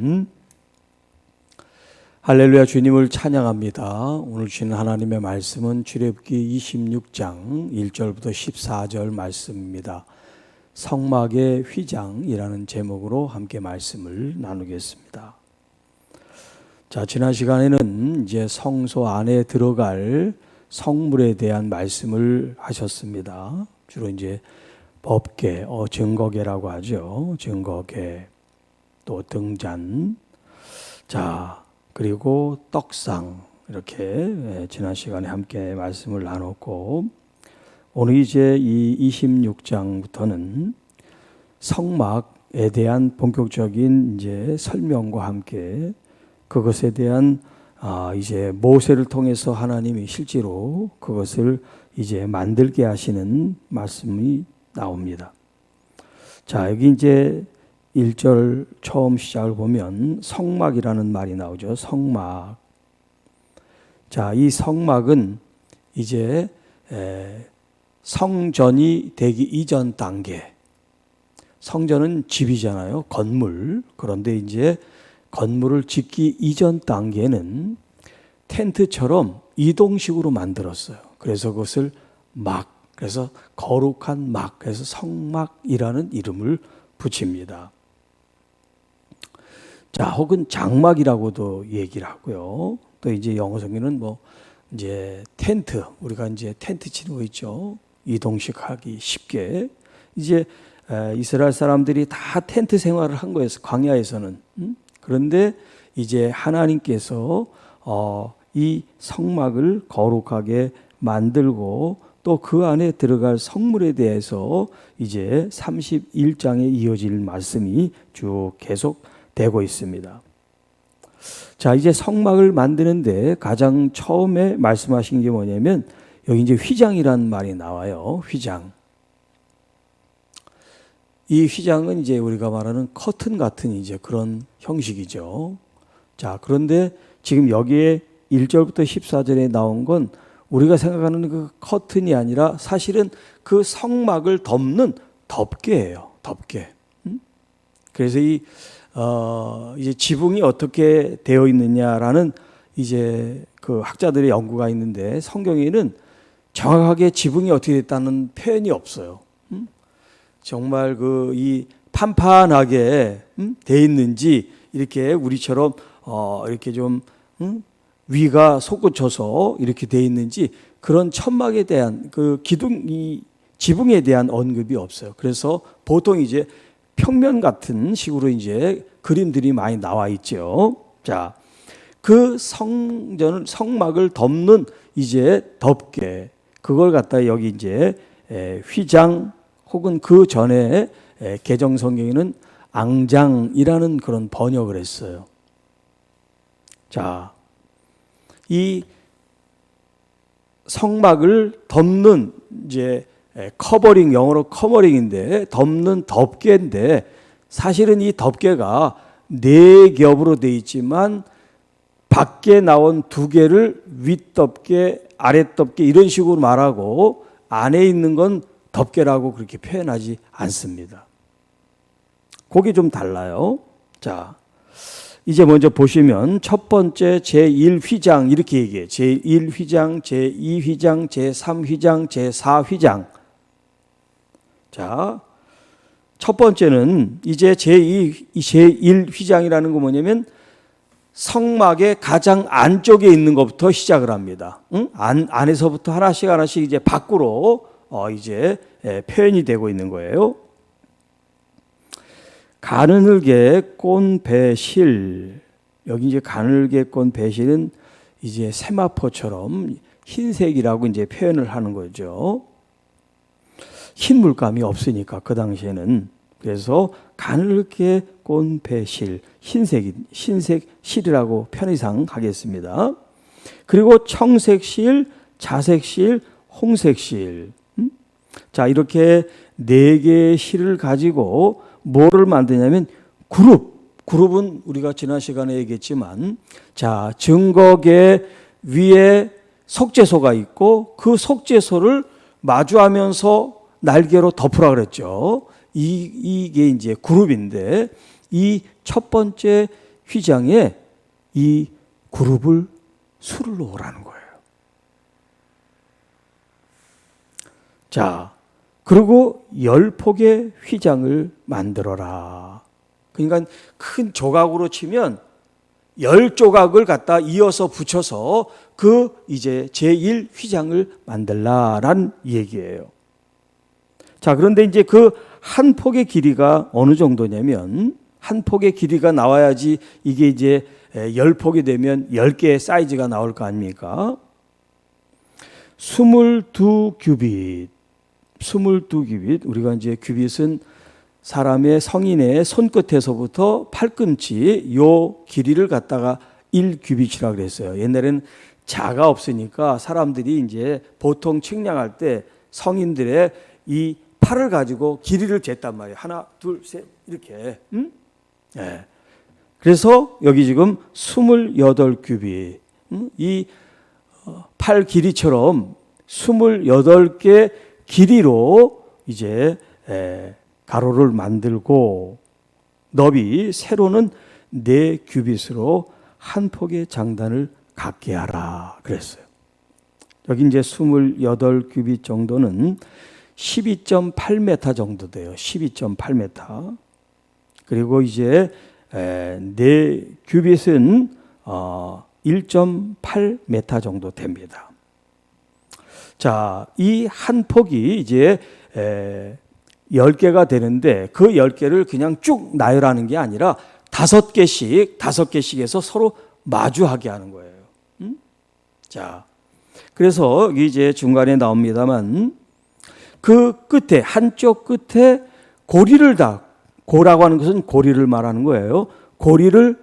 아멘. 할렐루야 주님을 찬양합니다. 오늘 주신 하나님의 말씀은 출애굽기 26장 1절부터 14절 말씀입니다. 성막의 휘장이라는 제목으로 함께 말씀을 나누겠습니다. 자, 지난 시간에는 이제 성소 안에 들어갈 성물에 대한 말씀을 하셨습니다. 주로 이제 법계, 어, 증거계라고 하죠. 증거계, 또 등잔, 자, 그리고 떡상, 이렇게 예, 지난 시간에 함께 말씀을 나눴고, 오늘 이제 이 26장부터는 성막에 대한 본격적인 이제 설명과 함께 그것에 대한 아, 이제 모세를 통해서 하나님이 실제로 그것을 이제 만들게 하시는 말씀이 나옵니다. 자, 여기 이제 1절 처음 시작을 보면 성막이라는 말이 나오죠. 성막. 자, 이 성막은 이제 에, 성전이 되기 이전 단계. 성전은 집이잖아요. 건물. 그런데 이제 건물을 짓기 이전 단계는 텐트처럼 이동식으로 만들었어요. 그래서 그것을 막, 그래서 거룩한 막, 그래서 성막이라는 이름을 붙입니다. 자, 혹은 장막이라고도 얘기를 하고요. 또 이제 영어 성경은 뭐 이제 텐트, 우리가 이제 텐트 치는 거 있죠. 이동식 하기 쉽게. 이제 이스라엘 사람들이 다 텐트 생활을 한 거예요. 광야에서는. 음? 그런데 이제 하나님께서 어, 이 성막을 거룩하게 만들고 또 그 안에 들어갈 성물에 대해서 이제 31장에 이어질 말씀이 쭉 계속 되고 있습니다. 자, 이제 성막을 만드는데 가장 처음에 말씀하신 게 뭐냐면 여기 이제 휘장이라는 말이 나와요. 휘장. 이 휘장은 이제 우리가 말하는 커튼 같은 이제 그런 형식이죠. 자, 그런데 지금 여기에 1절부터 14절에 나온 건 우리가 생각하는 그 커튼이 아니라 사실은 그 성막을 덮는 덮개예요. 덮개. 음? 그래서 이 어, 이제 지붕이 어떻게 되어 있느냐라는 이제 그 학자들의 연구가 있는데 성경에는 정확하게 지붕이 어떻게 됐다는 표현이 없어요. 음? 정말 그 이 판판하게 음? 돼 있는지 이렇게 우리처럼 어, 이렇게 좀 음? 위가 솟구쳐서 이렇게 돼 있는지 그런 천막에 대한 그 기둥 이 지붕에 대한 언급이 없어요. 그래서 보통 이제 평면 같은 식으로 이제 그림들이 많이 나와 있죠. 자, 그 성전을 성막을 덮는 이제 덮개 그걸 갖다 여기 이제 휘장 혹은 그 전에 개정 성경에는 앙장이라는 그런 번역을 했어요. 자, 이 성막을 덮는 이제 커버링 영어로 커버링인데 덮는 덮개인데 사실은 이 덮개가 네 겹으로 돼 있지만 밖에 나온 두 개를 윗덮개, 아랫덮개 이런 식으로 말하고 안에 있는 건 덮개라고 그렇게 표현하지 않습니다. 그게 좀 달라요. 자, 이제 먼저 보시면 첫 번째 제1휘장 이렇게 얘기해. 제1휘장, 제2휘장, 제3휘장, 제4휘장. 자, 첫 번째는 이제 제2, 제1휘장이라는 거 뭐냐면 성막의 가장 안쪽에 있는 것부터 시작을 합니다. 응? 안, 안에서부터 하나씩 하나씩 이제 밖으로 어, 이제 예, 표현이 되고 있는 거예요. 가늘게 꼰 배실 여기 이제 가늘게 꼰 배실은 이제 세마포처럼 흰색이라고 이제 표현을 하는 거죠. 흰 물감이 없으니까 그 당시에는 그래서 가늘게 꼰 배실 흰색 흰색 실이라고 편의상 하겠습니다. 그리고 청색 실, 자색 실, 홍색 실. 음? 자 이렇게 네 개의 실을 가지고 뭐를 만드냐면 그룹. 그룹은 우리가 지난 시간에 얘기했지만 자, 증거계 위에 속죄소가 있고 그 속죄소를 마주하면서 날개로 덮으라 그랬죠. 이, 이게 이제 그룹인데 이 첫 번째 휘장에 이 그룹을 술을 놓으라는 거예요. 자, 그리고 열 폭의 휘장을 만들어라. 그러니까 큰 조각으로 치면 열 조각을 갖다 이어서 붙여서 그 이제 제1 휘장을 만들라라는 얘기예요. 자, 그런데 이제 그 한 폭의 길이가 어느 정도냐면 한 폭의 길이가 나와야지 이게 이제 열 폭이 되면 열 개의 사이즈가 나올 거 아닙니까? 22 규빗. 22 규빗. 우리가 이제 규빗은 사람의 성인의 손끝에서부터 팔꿈치 요 길이를 갖다가 1 규빗이라고 그랬어요. 옛날에는 자가 없으니까 사람들이 이제 보통 측량할 때 성인들의 이 팔을 가지고 길이를 쟀단 말이에요. 하나, 둘, 셋 이렇게. 음? 예. 그래서 여기 지금 28규빗. 음? 이팔 길이처럼 28개 길이로 이제 에, 가로를 만들고 너비 세로는 네 규빗으로 한 폭의 장단을 갖게 하라 그랬어요. 여기 이제 28규빗 정도는 12.8m 정도 돼요. 12.8m. 그리고 이제 네 규빗은 어 1.8m 정도 됩니다. 자, 이 한 폭이 이제 에 10개가 되는데 그 10개를 그냥 쭉 나열하는 게 아니라 다섯 개씩, 다섯 개씩 해서 서로 마주하게 하는 거예요. 음? 자, 그래서 이제 중간에 나옵니다만 그 끝에, 한쪽 끝에 고리를 다, 고라고 하는 것은 고리를 말하는 거예요. 고리를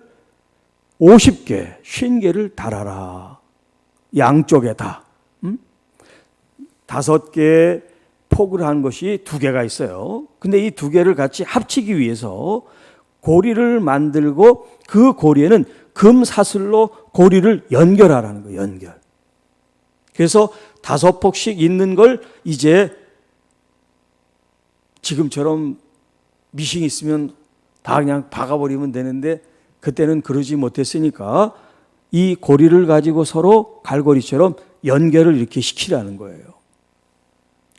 50개, 50개를 달아라. 양쪽에 다. 음? 다섯 개 폭을 한 것이 두 개가 있어요. 근데 이 두 개를 같이 합치기 위해서 고리를 만들고 그 고리에는 금 사슬로 고리를 연결하라는 거예요. 연결. 그래서 다섯 폭씩 있는 걸 이제 지금처럼 미싱 있으면 다 그냥 박아버리면 되는데 그때는 그러지 못했으니까 이 고리를 가지고 서로 갈고리처럼 연결을 이렇게 시키라는 거예요.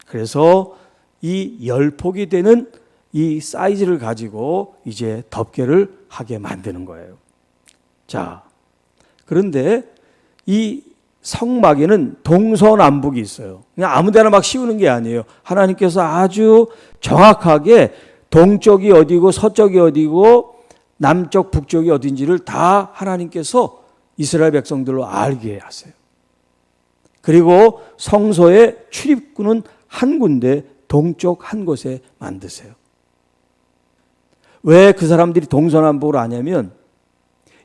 그래서 이 열폭이 되는 이 사이즈를 가지고 이제 덮개를 하게 만드는 거예요. 자, 그런데 이 성막에는 동서남북이 있어요. 그냥 아무 데나 막 씌우는 게 아니에요. 하나님께서 아주 정확하게 동쪽이 어디고 서쪽이 어디고 남쪽 북쪽이 어딘지를 다 하나님께서 이스라엘 백성들로 알게 하세요. 그리고 성소의 출입구는 한 군데 동쪽 한 곳에 만드세요. 왜 그 사람들이 동서남북을 아냐면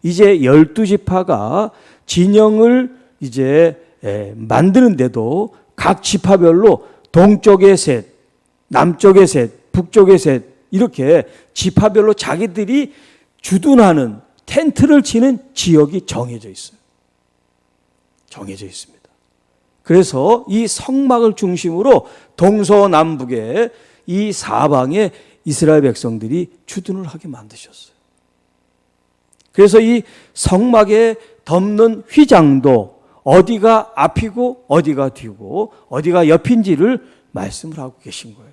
이제 열두 지파가 진영을 이제 만드는데도 각 지파별로 동쪽에 셋, 남쪽에 셋, 북쪽에 셋 이렇게 지파별로 자기들이 주둔하는 텐트를 치는 지역이 정해져 있어요. 정해져 있습니다. 그래서 이 성막을 중심으로 동서남북에 이 사방에 이스라엘 백성들이 주둔을 하게 만드셨어요. 그래서 이 성막에 덮는 휘장도 어디가 앞이고 어디가 뒤고 어디가 옆인지를 말씀을 하고 계신 거예요.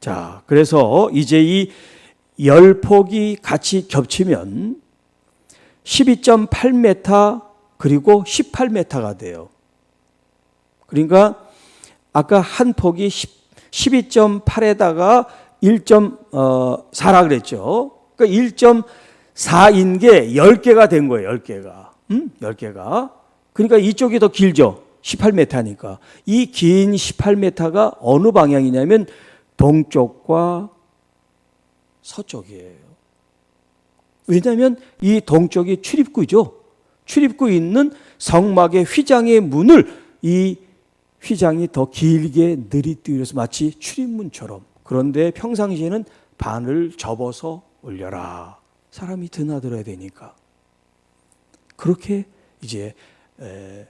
자, 그래서 이제 이 열 폭이 같이 겹치면 12.8m 그리고 18m가 돼요. 그러니까 아까 한 폭이 12.8에다가 1.4라 그랬죠. 그러니까 1.4인 게 10개가 된 거예요. 10개가. 음? 10개가. 그러니까 이쪽이 더 길죠. 18m니까. 이 긴 18m가 어느 방향이냐면 동쪽과 서쪽이에요. 왜냐하면 이 동쪽이 출입구죠. 출입구 있는 성막의 휘장의 문을 이 휘장이 더 길게 느리뜨려서 마치 출입문처럼 그런데 평상시에는 반을 접어서 올려라. 사람이 드나들어야 되니까. 그렇게 이제 에,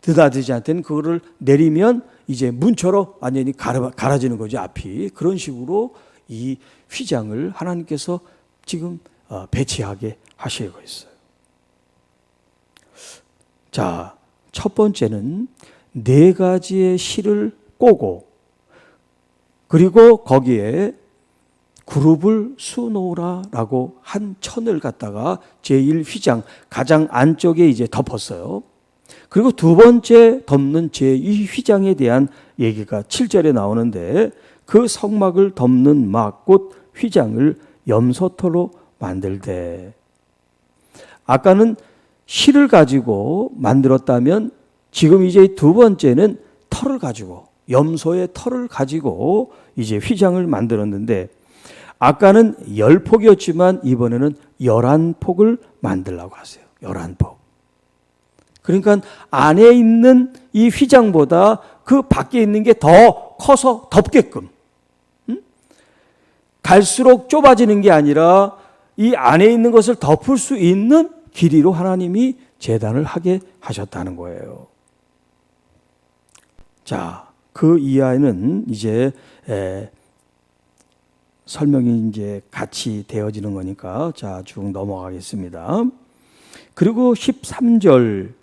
드나들지 않던 그거를 내리면 이제 문처럼 완전히 갈아, 갈아 지는 거죠 앞이 그런 식으로 이 휘장을 하나님께서 지금 어, 배치하게 하시고 있어요. 자, 첫 번째는 네 가지의 실을 꼬고 그리고 거기에 그룹을 수놓으라라고 한 천을 갖다가 제1휘장 가장 안쪽에 이제 덮었어요. 그리고 두 번째 덮는 제2휘장에 대한 얘기가 7절에 나오는데 그 성막을 덮는 막, 곧 휘장을 염소토로 만들되. 아까는 실을 가지고 만들었다면 지금 이제 두 번째는 털을 가지고, 염소의 털을 가지고 이제 휘장을 만들었는데 아까는 열 폭이었지만 이번에는 열한 폭을 만들라고 하세요. 열한 폭. 그러니까 안에 있는 이 휘장보다 그 밖에 있는 게 더 커서 덮게끔. 음? 갈수록 좁아지는 게 아니라 이 안에 있는 것을 덮을 수 있는 길이로 하나님이 재단을 하게 하셨다는 거예요. 자, 그 이하에는 이제 에, 설명이 이제 같이 되어지는 거니까 자, 쭉 넘어가겠습니다. 그리고 13절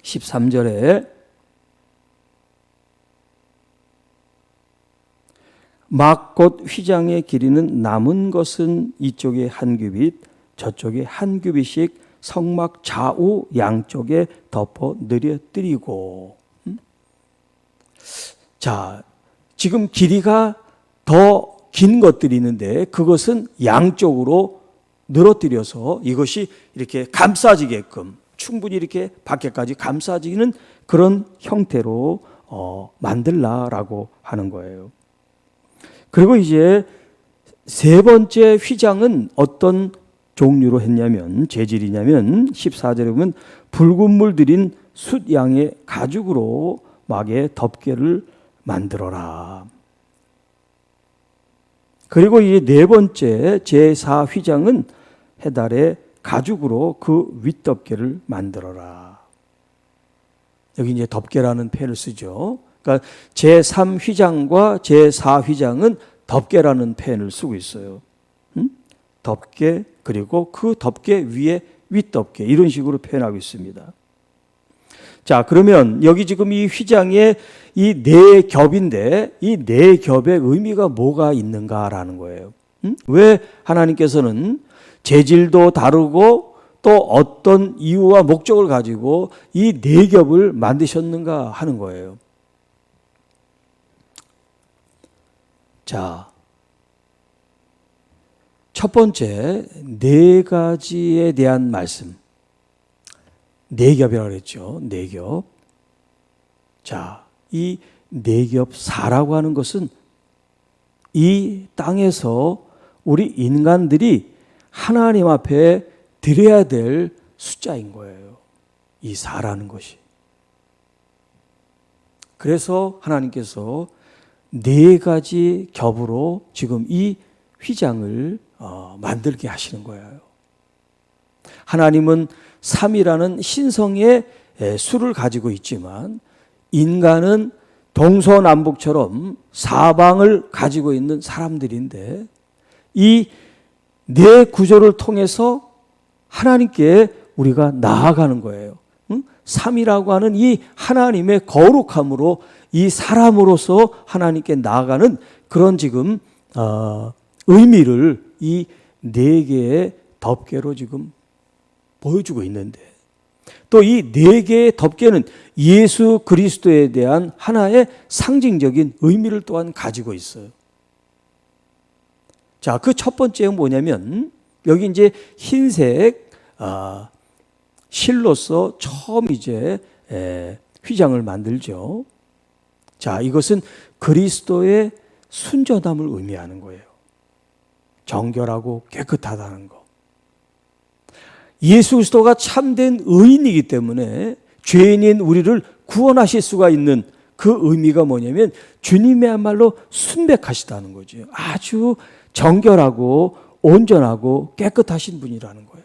13절에 막곧 휘장의 길이는 남은 것은 이쪽에 한 규빗, 저쪽에 한 규빗씩 성막 좌우 양쪽에 덮어 느려뜨리고. 음? 자, 지금 길이가 더 긴 것들이 있는데 그것은 양쪽으로 늘어뜨려서 이것이 이렇게 감싸지게끔 충분히 이렇게 밖에까지 감싸지는 그런 형태로 어, 만들라라고 하는 거예요. 그리고 이제 세 번째 휘장은 어떤 종류로 했냐면 재질이냐면 14절에 보면 붉은 물 들인 숫양의 가죽으로 막의 덮개를 만들어라. 그리고 이제 네 번째 제4 휘장은 해달의 가죽으로 그 윗덮개를 만들어라. 여기 이제 덮개라는 표현을 쓰죠. 그러니까 제3 휘장과 제4 휘장은 덮개라는 표현을 쓰고 있어요. 음? 덮개 그리고 그 덮개 위에 윗덮개 이런 식으로 표현하고 있습니다. 자, 그러면 여기 지금 이 휘장에 이네 겹인데 이 네 겹의 의미가 뭐가 있는가라는 거예요. 음? 왜 하나님께서는 재질도 다르고 또 어떤 이유와 목적을 가지고 이 네 겹을 만드셨는가 하는 거예요. 자, 첫 번째 네 가지에 대한 말씀. 네 겹이라고 그랬죠. 네 겹. 자, 이 네 겹 사라고 하는 것은 이 땅에서 우리 인간들이 하나님 앞에 드려야 될 숫자인 거예요. 이 사라는 것이. 그래서 하나님께서 네 가지 겹으로 지금 이 휘장을 어, 만들게 하시는 거예요. 하나님은 3이라는 신성의 수를 가지고 있지만 인간은 동서남북처럼 사방을 가지고 있는 사람들인데 이 네 구조를 통해서 하나님께 우리가 나아가는 거예요. 응? 3이라고 하는 이 하나님의 거룩함으로 이 사람으로서 하나님께 나아가는 그런 지금 어, 의미를 이 네 개의 덮개로 지금 보여주고 있는데 또 이 네 개의 덮개는 예수 그리스도에 대한 하나의 상징적인 의미를 또한 가지고 있어요. 자, 그 첫 번째는 뭐냐면 여기 이제 흰색 아, 실로서 처음 이제 에, 휘장을 만들죠. 자, 이것은 그리스도의 순전함을 의미하는 거예요. 정결하고 깨끗하다는 거. 예수 그리스도가 참된 의인이기 때문에 죄인인 우리를 구원하실 수가 있는 그 의미가 뭐냐면 주님의야말로 순백하시다는 거죠. 아주 정결하고 온전하고 깨끗하신 분이라는 거예요.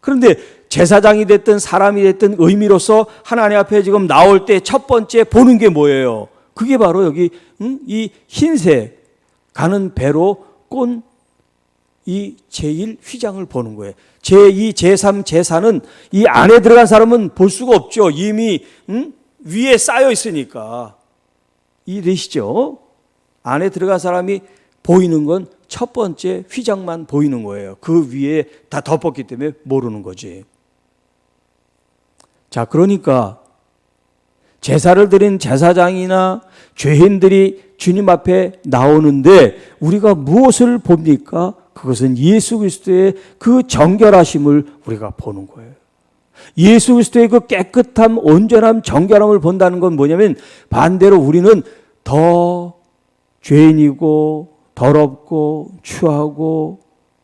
그런데 제사장이 됐든 사람이 됐든 의미로서 하나님 앞에 지금 나올 때 첫 번째 보는 게 뭐예요? 그게 바로 여기 이 흰색 가는 배로 꼰 이 제1 휘장을 보는 거예요. 제2, 제3, 제4는 이 안에 들어간 사람은 볼 수가 없죠. 이미 음? 위에 쌓여 있으니까. 이해되시죠? 안에 들어간 사람이 보이는 건 첫 번째 휘장만 보이는 거예요. 그 위에 다 덮었기 때문에 모르는 거지. 자, 그러니까 제사를 드린 제사장이나 죄인들이 주님 앞에 나오는데 우리가 무엇을 봅니까? 그것은 예수 그리스도의 그 정결하심을 우리가 보는 거예요. 예수 그리스도의 그 깨끗함, 온전함, 정결함을 본다는 건 뭐냐면 반대로 우리는 더 죄인이고 더럽고 추하고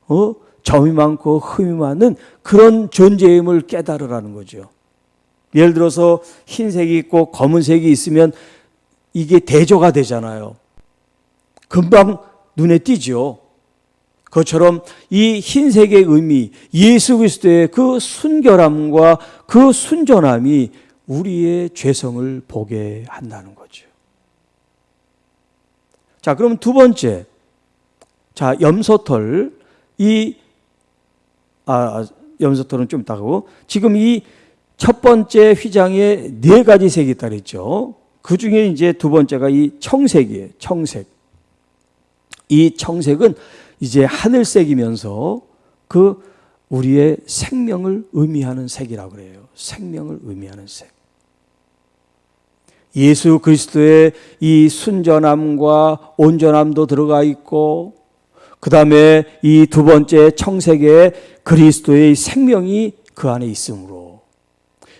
어? 점이 많고 흠이 많은 그런 존재임을 깨달으라는 거죠. 예를 들어서 흰색이 있고 검은색이 있으면 이게 대조가 되잖아요. 금방 눈에 띄죠. 그것처럼 이 흰색의 의미, 예수 그리스도의 그 순결함과 그 순전함이 우리의 죄성을 보게 한다는 거죠. 자, 그럼 두 번째. 자, 염소털. 이, 아, 염소털은 좀 이따가고. 지금 이 첫 번째 휘장에 네 가지 색이 있다 그랬죠. 그 중에 이제 두 번째가 이 청색이에요. 청색. 이 청색은 이제 하늘색이면서 그 우리의 생명을 의미하는 색이라고 그래요. 생명을 의미하는 색. 예수 그리스도의 이 순전함과 온전함도 들어가 있고, 그 다음에 이 두 번째 청색에 그리스도의 생명이 그 안에 있으므로,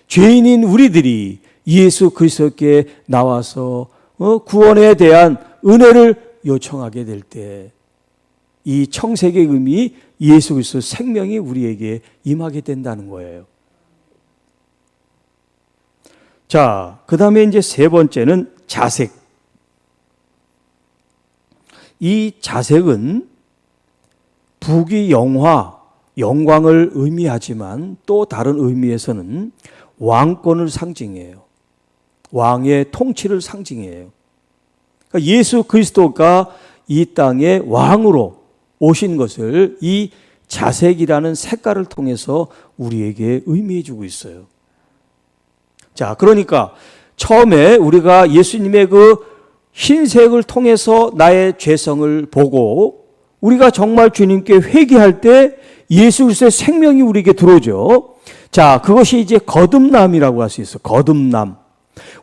죄인인 우리들이 예수 그리스도께 나와서 어, 구원에 대한 은혜를 요청하게 될 때, 이 청색의 의미, 예수 그리스도 생명이 우리에게 임하게 된다는 거예요. 자, 그 다음에 이제 세 번째는 자색. 이 자색은 부귀 영화, 영광을 의미하지만 또 다른 의미에서는 왕권을 상징해요. 왕의 통치를 상징해요. 그러니까 예수 그리스도가 이 땅에 왕으로 오신 것을 이 자색이라는 색깔을 통해서 우리에게 의미해 주고 있어요. 자, 그러니까 처음에 우리가 예수님의 그 흰색을 통해서 나의 죄성을 보고 우리가 정말 주님께 회개할 때 예수 그리스도의 생명이 우리에게 들어오죠. 자, 그것이 이제 거듭남이라고 할 수 있어. 거듭남.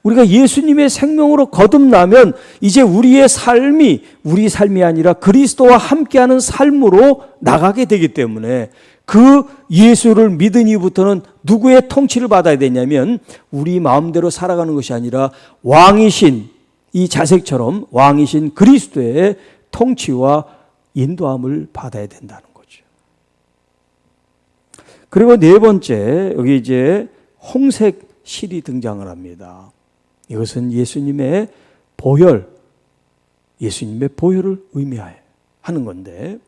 우리가 예수님의 생명으로 거듭나면 이제 우리의 삶이 우리 삶이 아니라 그리스도와 함께하는 삶으로 나가게 되기 때문에 그 예수를 믿은 이후부터는 누구의 통치를 받아야 되냐면 우리 마음대로 살아가는 것이 아니라 왕이신 이 자색처럼 왕이신 그리스도의 통치와 인도함을 받아야 된다는 거죠. 그리고 네 번째 여기 이제 홍색 실이 등장을 합니다. 이것은 예수님의 보혈, 예수님의 보혈을 의미하는 건데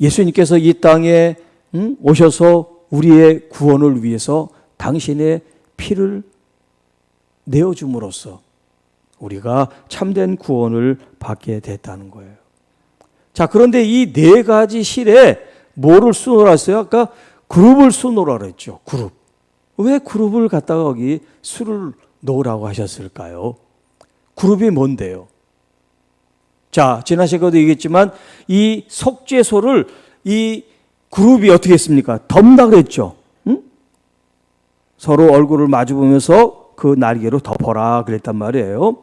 예수님께서 이 땅에 오셔서 우리의 구원을 위해서 당신의 피를 내어줌으로써 우리가 참된 구원을 받게 됐다는 거예요. 자, 그런데 이 네 가지 실에 뭐를 수놓았어요? 아까 그룹을 수놓으라 그랬죠. 그룹. 왜 그룹을 갖다가 거기 술을 놓으라고 하셨을까요? 그룹이 뭔데요? 자, 지난 시간에도 얘기했지만 이 속죄소를 이 그룹이 어떻게 했습니까? 덮다 그랬죠. 응? 서로 얼굴을 마주 보면서 그 날개로 덮어라 그랬단 말이에요.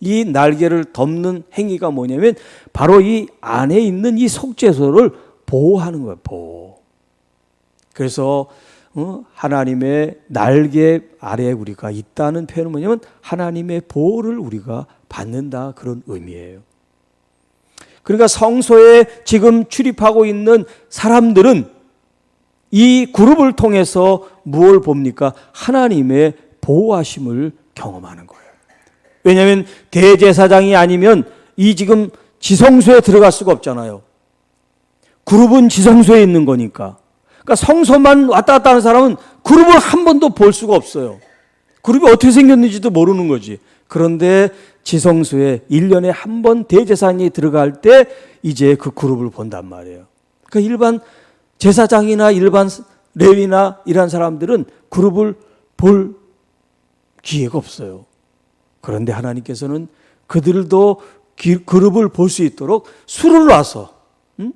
이 날개를 덮는 행위가 뭐냐면 바로 이 안에 있는 이 속죄소를 보호하는 거예요. 보호. 그래서 어? 하나님의 날개 아래 우리가 있다는 표현은 뭐냐면 하나님의 보호를 우리가 받는다 그런 의미예요. 그러니까 성소에 지금 출입하고 있는 사람들은 이 그룹을 통해서 무엇을 봅니까? 하나님의 보호하심을 경험하는 거예요. 왜냐하면 대제사장이 아니면 이 지금 지성소에 들어갈 수가 없잖아요. 그룹은 지성소에 있는 거니까. 그러니까 성소만 왔다 갔다 하는 사람은 그룹을 한 번도 볼 수가 없어요. 그룹이 어떻게 생겼는지도 모르는 거지. 그런데 지성소에 1년에 한 번 대제사장이 들어갈 때 이제 그 그룹을 본단 말이에요. 그러니까 일반 제사장이나 일반 레위나 이런 사람들은 그룹을 볼 기회가 없어요. 그런데 하나님께서는 그들도 기- 그룹을 볼 수 있도록 술을 놔서 음?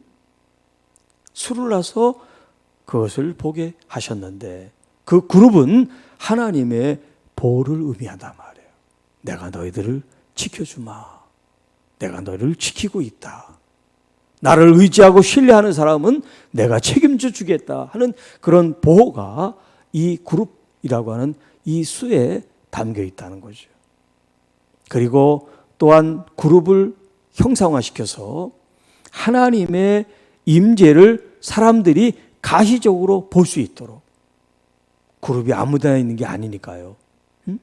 술을 놔서 그것을 보게 하셨는데 그 그룹은 하나님의 보호를 의미한단 말이에요. 내가 너희들을 지켜주마. 내가 너희를 지키고 있다. 나를 의지하고 신뢰하는 사람은 내가 책임져 주겠다 하는 그런 보호가 이 그룹이라고 하는 이 수에 담겨 있다는 거죠. 그리고 또한 그룹을 형상화시켜서 하나님의 임재를 사람들이 가시적으로 볼 수 있도록 그룹이 아무 데나 있는 게 아니니까요. 음?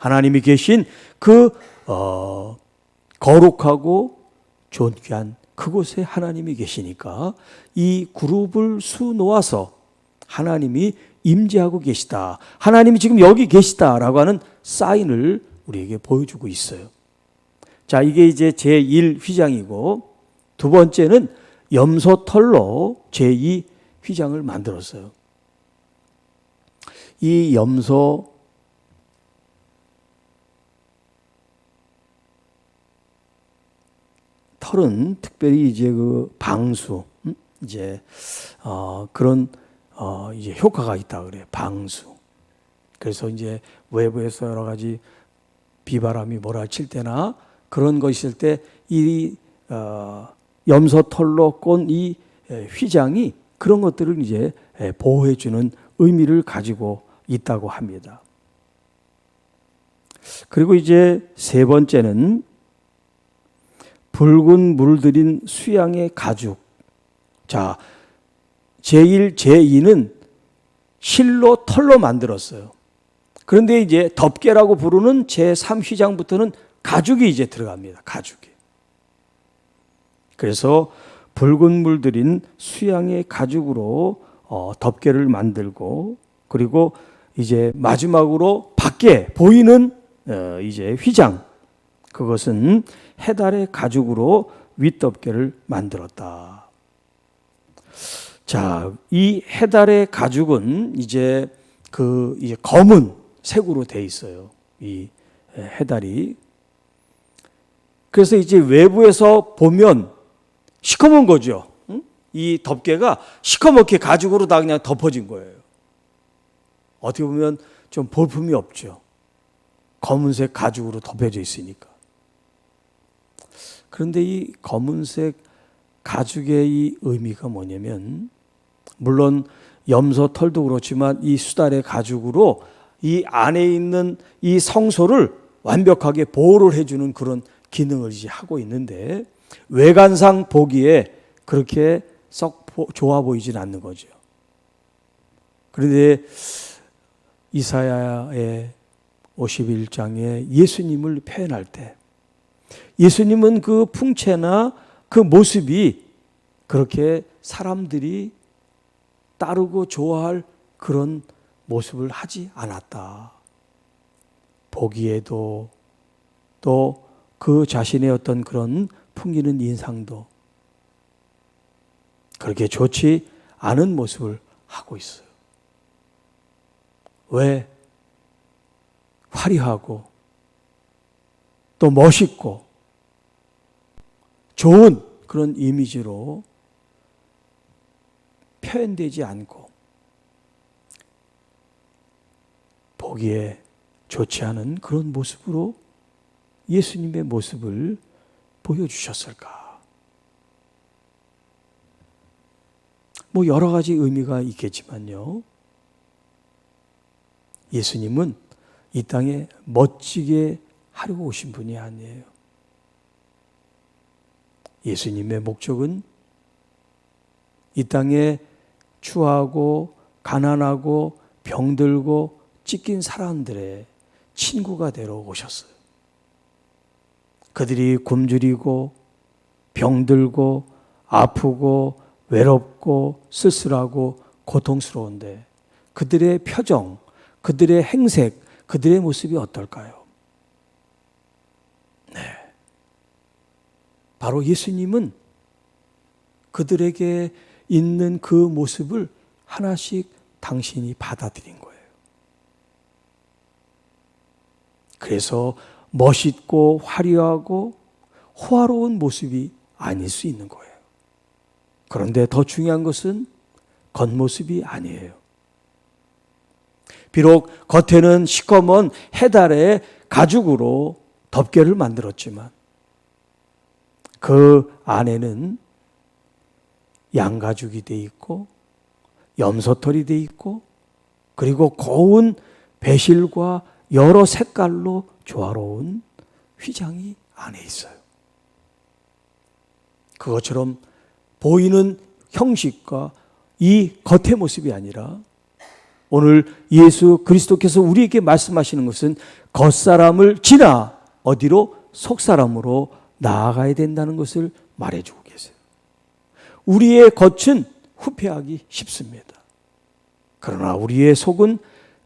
하나님이 계신 그 어, 거룩하고 존귀한 그곳에 하나님이 계시니까 이 그룹을 수놓아서 하나님이 임재하고 계시다. 하나님이 지금 여기 계시다라고 하는 사인을 우리에게 보여주고 있어요. 자, 이게 이제 제1 휘장이고 두 번째는 염소 털로 제2 휘장을 만들었어요. 이 염소 털은 특별히 이제 그 방수, 음? 이제 어, 그런 어, 이제 효과가 있다 그래요. 방수. 그래서 이제 외부에서 여러 가지 비바람이 몰아칠 때나 그런 거 있을 때이 어, 염소 털로 꼰 이 휘장이 그런 것들을 이제 보호해 주는 의미를 가지고 있다고 합니다. 그리고 이제 세 번째는 붉은 물들인 수양의 가죽. 자, 제1, 제2는 실로 털로 만들었어요. 그런데 이제 덮개라고 부르는 제3휘장부터는 가죽이 이제 들어갑니다. 가죽이. 그래서 붉은 물 들인 수양의 가죽으로 어, 덮개를 만들고 그리고 이제 마지막으로 밖에 보이는 어, 이제 휘장 그것은 해달의 가죽으로 윗덮개를 만들었다. 자, 이 해달의 가죽은 이제 그 이제 검은 색으로 돼 있어요. 이 해달이. 그래서 이제 외부에서 보면 시커먼 거죠. 응? 이 덮개가 시커멓게 가죽으로 다 그냥 덮어진 거예요. 어떻게 보면 좀 볼품이 없죠. 검은색 가죽으로 덮여져 있으니까. 그런데 이 검은색 가죽의 이 의미가 뭐냐면 물론 염소 털도 그렇지만 이 수달의 가죽으로 이 안에 있는 이 성소를 완벽하게 보호를 해주는 그런 기능을 이제 하고 있는데 외관상 보기에 그렇게 썩 좋아 보이진 않는 거죠. 그런데 이사야의 51장에 예수님을 표현할 때 예수님은 그 풍채나 그 모습이 그렇게 사람들이 따르고 좋아할 그런 모습을 하지 않았다. 보기에도 또 그 자신의 어떤 그런 풍기는 인상도 그렇게 좋지 않은 모습을 하고 있어요. 왜? 화려하고 또 멋있고 좋은 그런 이미지로 표현되지 않고 보기에 좋지 않은 그런 모습으로 예수님의 모습을 보여주셨을까? 뭐 여러 가지 의미가 있겠지만요. 예수님은 이 땅에 멋지게 하려고 오신 분이 아니에요. 예수님의 목적은 이 땅에 추하고 가난하고 병들고 찢긴 사람들의 친구가 되러 오셨어요. 그들이 굶주리고 병들고 아프고 외롭고 쓸쓸하고 고통스러운데 그들의 표정, 그들의 행색, 그들의 모습이 어떨까요? 네. 바로 예수님은 그들에게 있는 그 모습을 하나씩 당신이 받아들인 거예요. 그래서 멋있고 화려하고 호화로운 모습이 아닐 수 있는 거예요. 그런데 더 중요한 것은 겉모습이 아니에요. 비록 겉에는 시커먼 해달의 가죽으로 덮개를 만들었지만 그 안에는 양가죽이 돼 있고 염소털이 돼 있고 그리고 고운 배실과 여러 색깔로 조화로운 휘장이 안에 있어요. 그것처럼 보이는 형식과 이 겉의 모습이 아니라 오늘 예수 그리스도께서 우리에게 말씀하시는 것은 겉사람을 지나 어디로 속사람으로 나아가야 된다는 것을 말해주고 계세요. 우리의 겉은 후패하기 쉽습니다. 그러나 우리의 속은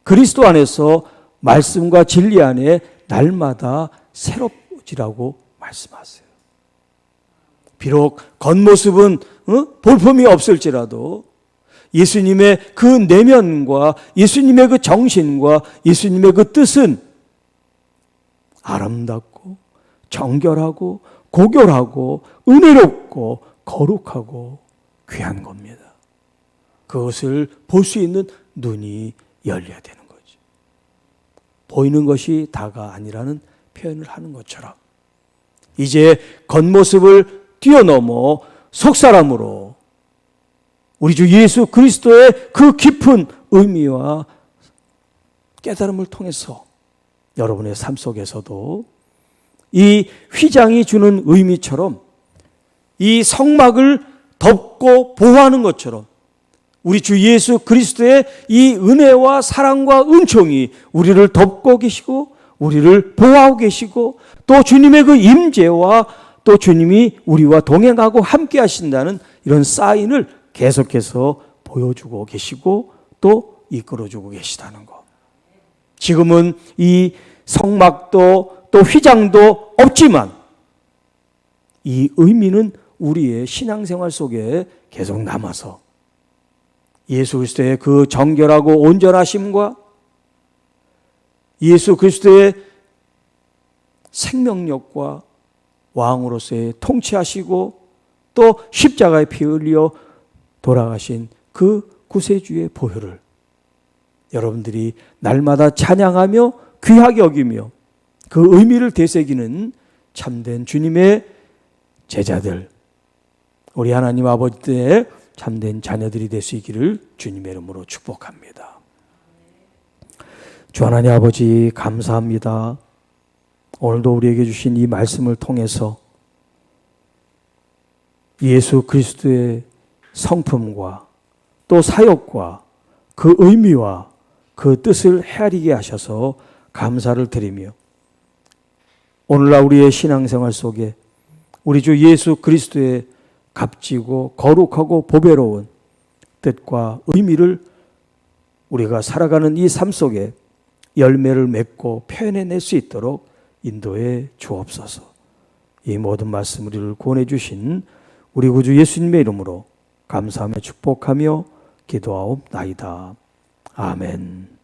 그리스도 안에서 말씀과 진리 안에 날마다 새롭지라고 말씀하세요. 비록 겉모습은 어? 볼품이 없을지라도 예수님의 그 내면과 예수님의 그 정신과 예수님의 그 뜻은 아름답고 정결하고 고결하고 은혜롭고 거룩하고 귀한 겁니다. 그것을 볼 수 있는 눈이 열려야 되는. 보이는 것이 다가 아니라는 표현을 하는 것처럼 이제 겉모습을 뛰어넘어 속사람으로 우리 주 예수 그리스도의 그 깊은 의미와 깨달음을 통해서 여러분의 삶 속에서도 이 휘장이 주는 의미처럼 이 성막을 덮고 보호하는 것처럼 우리 주 예수 그리스도의 이 은혜와 사랑과 은총이 우리를 덮고 계시고 우리를 보호하고 계시고 또 주님의 그 임재와 또 주님이 우리와 동행하고 함께 하신다는 이런 사인을 계속해서 보여주고 계시고 또 이끌어주고 계시다는 것. 지금은 이 성막도 또 휘장도 없지만 이 의미는 우리의 신앙생활 속에 계속 남아서 예수 그리스도의 그 정결하고 온전하심과 예수 그리스도의 생명력과 왕으로서의 통치하시고 또 십자가의 피 흘려 돌아가신 그 구세주의 보혈을 여러분들이 날마다 찬양하며 귀하게 여기며 그 의미를 되새기는 참된 주님의 제자들, 우리 하나님 아버지 때 참된 자녀들이 될 수 있기를 주님의 이름으로 축복합니다. 주 하나님 아버지 감사합니다. 오늘도 우리에게 주신 이 말씀을 통해서 예수 그리스도의 성품과 또 사역과 그 의미와 그 뜻을 헤아리게 하셔서 감사를 드리며 오늘날 우리의 신앙생활 속에 우리 주 예수 그리스도의 값지고 거룩하고 보배로운 뜻과 의미를 우리가 살아가는 이 삶 속에 열매를 맺고 표현해낼 수 있도록 인도해 주옵소서. 이 모든 말씀 우리를 구원해 주신 우리 구주 예수님의 이름으로 감사하며 축복하며 기도하옵나이다. 아멘.